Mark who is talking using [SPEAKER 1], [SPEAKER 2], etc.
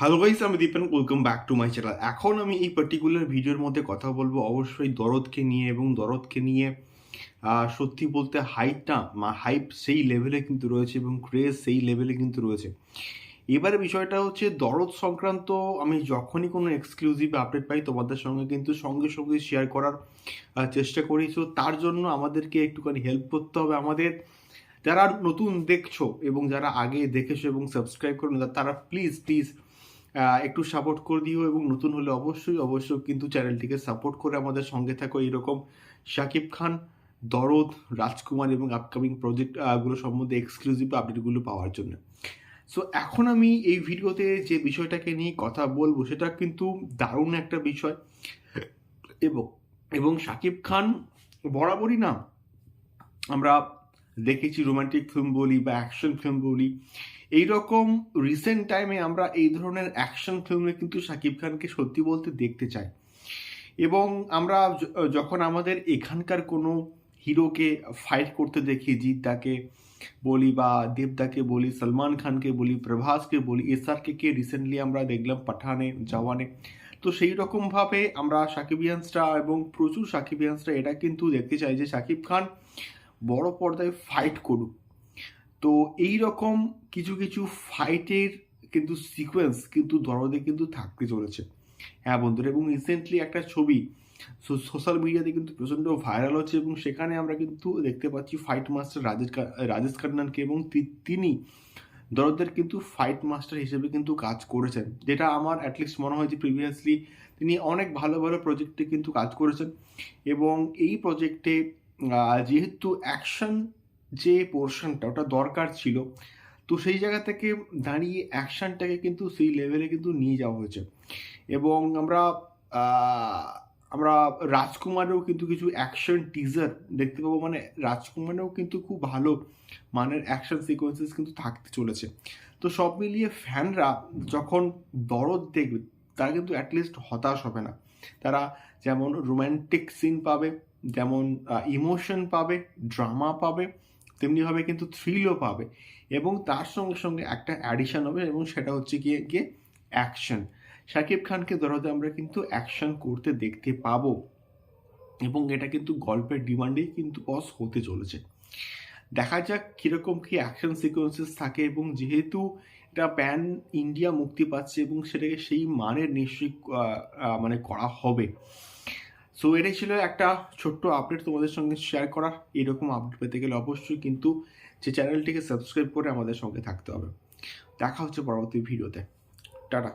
[SPEAKER 1] Hello guys আমি Dipen welcome back to my channel এখন আমি এই পার্টিকুলার ভিডিওর মধ্যে কথা বলব অবশ্যই দরদকে নিয়ে এবং দরদকে নিয়ে সত্যি বলতে হাইপটা হাইপ সেই লেভেলে কিন্তু রয়েছে এবং ক্রেজ সেই লেভেলে কিন্তু রয়েছে। এবারে বিষয়টা হচ্ছে দরদ সংক্রান্ত আমি যখনই কোনো এক্সক্লুসিভ আপডেট পাই তোমাদের সঙ্গে কিন্তু সঙ্গে সঙ্গে শেয়ার করার চেষ্টা করি। তো তার জন্য আমাদেরকে একটুখানি হেল্প করতে হবে আমাদের। যারা নতুন দেখছ এবং যারা আগে দেখেছ এবং সাবস্ক্রাইব করো না, তারা প্লিজ প্লিজ একটু সাপোর্ট করে দিও এবং নতুন হলে অবশ্যই অবশ্যই কিন্তু চ্যানেলটিকে সাপোর্ট করে আমাদের সঙ্গে থাকো। এইরকম শাকিব খান, দরদ, রাজকুমার এবং আপকামিং প্রজেক্টগুলো সম্বন্ধে এক্সক্লুসিভ আপডেটগুলো পাওয়ার জন্য। সো এখন আমি এই ভিডিওতে যে বিষয়টাকে নিয়ে কথা বলব, সেটা কিন্তু দারুণ একটা বিষয়। এবং এবং শাকিব খান বরাবরই না, আমরা দেখেছি রোমান্টিক ফিল্ম বলি বা অ্যাকশন ফিল্ম বলি। এই রকম রিসেন্ট টাইমে আমরা এই ধরনের অ্যাকশন ফিল্মে কিন্তু শাকিব খানকে সত্যি বলতে দেখতে চাই। এবং আমরা যখন আমাদের এখানকার কোনো হিরোকে ফাইট করতে দেখি, জিদ্দাকে বলি বা দেবদাকে বলি, সলমান খানকে বলি, প্রভাসকে বলি এসআরকে কে রিসেন্টলি আমরা দেখলাম পাঠানে, জওয়ানে। তো সেই রকমভাবে আমরা সাকিবিয়ানসরা এবং প্রচুর সাকিবিয়ানসরা এটা কিন্তু দেখতে চাই যে শাকিব খান বড় পর্দায় ফাইট করুক। তো এই রকম কিছু কিছু ফাইটের কিন্তু সিকোয়েন্স কিন্তু দরদে কিন্তু থাকতে চলেছে। হ্যাঁ বন্ধুরা, এবং রিসেন্টলি একটা ছবি সোশ্যাল মিডিয়াতে কিন্তু প্রচণ্ড ভাইরাল হচ্ছে এবং সেখানে আমরা কিন্তু দেখতে পাচ্ছি ফাইট মাস্টার রাজেশ রাজেশ খান্নানকে এবং তিনি দরদের কিন্তু ফাইট মাস্টার হিসেবে কিন্তু কাজ করেছেন। যেটা আমার অ্যাটলিস্ট মনে হয় যে প্রিভিয়াসলি তিনি অনেক ভালো ভালো প্রজেক্টে কিন্তু কাজ করেছেন। এবং এই প্রজেক্টে যেহেতু অ্যাকশন যে পোর্শনটা ওটা দরকার ছিল, তো সেই জায়গা থেকে দাঁড়িয়ে অ্যাকশনটাকে কিন্তু সেই লেভেলে কিন্তু নিয়ে যাওয়া হয়েছে। এবং আমরা আমরা রাজকুমারেও কিন্তু কিছু অ্যাকশন টিজার দেখতে পাবো। মানে রাজকুমারেও কিন্তু খুব ভালো মানের অ্যাকশন সিকোয়েন্সেস কিন্তু থাকতে চলেছে। তো সব মিলিয়ে ফ্যানরা যখন দরদ দেখবে, তারা কিন্তু অ্যাটলিস্ট হতাশ হবে না। তারা যেমন রোম্যান্টিক সিন পাবে যেমন ইমোশন পাবে ড্রামা পাবে তেমনিভাবে কিন্তু থ্রিলও পাবে। এবং তার সঙ্গে সঙ্গে একটা অ্যাডিশন হবে এবং সেটা হচ্ছে গিয়ে গিয়ে অ্যাকশন শাকিব খানকে দরদে আমরা কিন্তু অ্যাকশন করতে দেখতে পাবো। এবং এটা কিন্তু গল্পের ডিমান্ডেই কিন্তু বস হতে চলেছে। দেখা যাক কীরকম কি অ্যাকশন সিকোয়েন্সেস থাকে এবং যেহেতু এটা প্যান ইন্ডিয়া মুক্তি পাচ্ছে এবং সেটাকে সেই মানের নিশ্চয়ই মানে করা হবে। সো এটাই ছিল একটা ছোট্ট আপডেট তোমাদের সঙ্গে শেয়ার করা। এরকম আপডেট পেতে গেলে অবশ্যই কিন্তু যে চ্যানেলটিকে সাবস্ক্রাইব করে আমাদের সঙ্গে থাকতে হবে। দেখা হচ্ছে পরবর্তী ভিডিওতে টাটা।